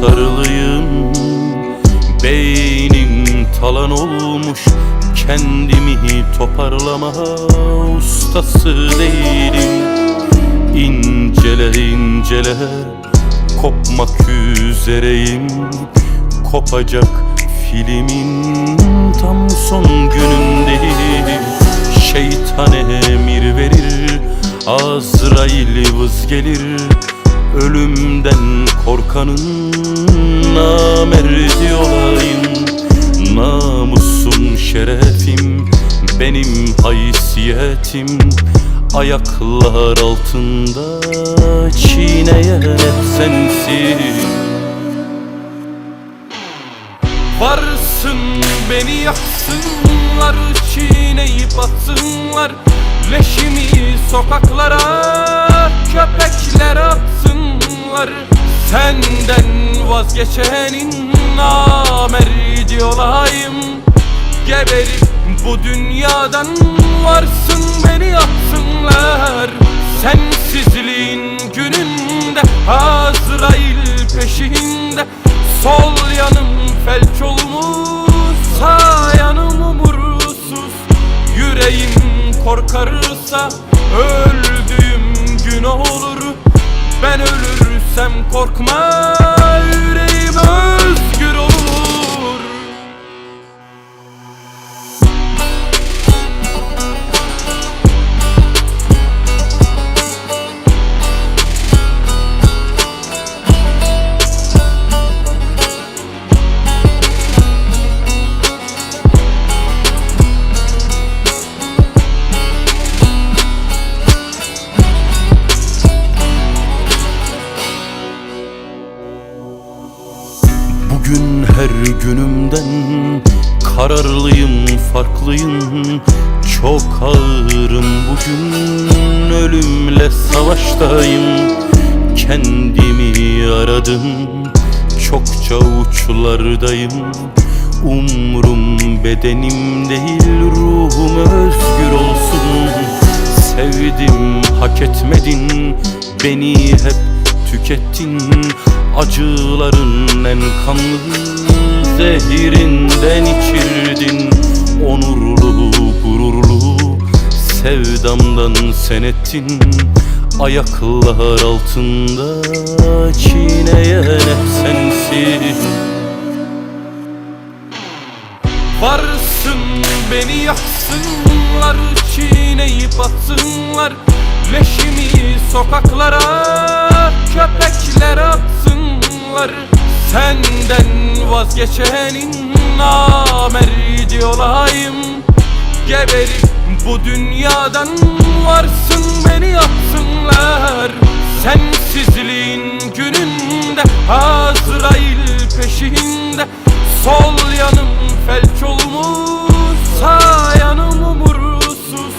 kararlıyım Beynim talan olmuş Kendimi toparlama ustası değilim. İncele incele Kopmak üzereyim. Kopacak filmin tam son günündeyim Şeytan emir verir Azrail vız gelir Ölümden korkanın namerdi olayım. Namusum şerefim benim haysiyetim. Ayaklar altında çiğneyen hep sensin. Varsın beni yaksınlar Çiğneyip atsınlar. Leşimi sokaklara Köpekler atsınlar Senden vazgeçenin namerdi olayım. Geberip bu dünyadan varsın beni yaksınlar Sensizliğin gününde Azrail peşinde. Sol yanım felç olmuş Sağ yanım umursuz. Yüreğim korkarsa Öldüğüm gün olur. Ben ölürsem korkma Yüreğim her günümden kararlıyım, farklıyım. Çok ağırım bugün, ölümle savaştayım. Kendimi aradım, çokça uçlardayım. Umrum bedenim değil, ruhum özgür olsun. Sevdim, hak etmedin, beni hep tükettin. Acıların en kanlı zehirinden içirdin Onurlu, gururlu sevdamdan sen ettin. Ayaklar altında çiğneyen hep sensin. Varsın beni yaksınlar Çiğneyip atsınlar. Leşimi sokaklara Köpekler atsınlar Senden vazgeçenin namerdi olayım. Geberip bu dünyadan varsın beni yapsınlar. Sensizliğin gününde Azrail peşinde. Sol yanım felç olmuş Sağ yanım umursuz.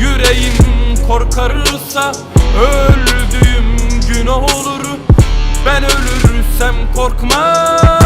Yüreğim korkarsa Öldüğüm gün olur. Ben ölürüm desem korkma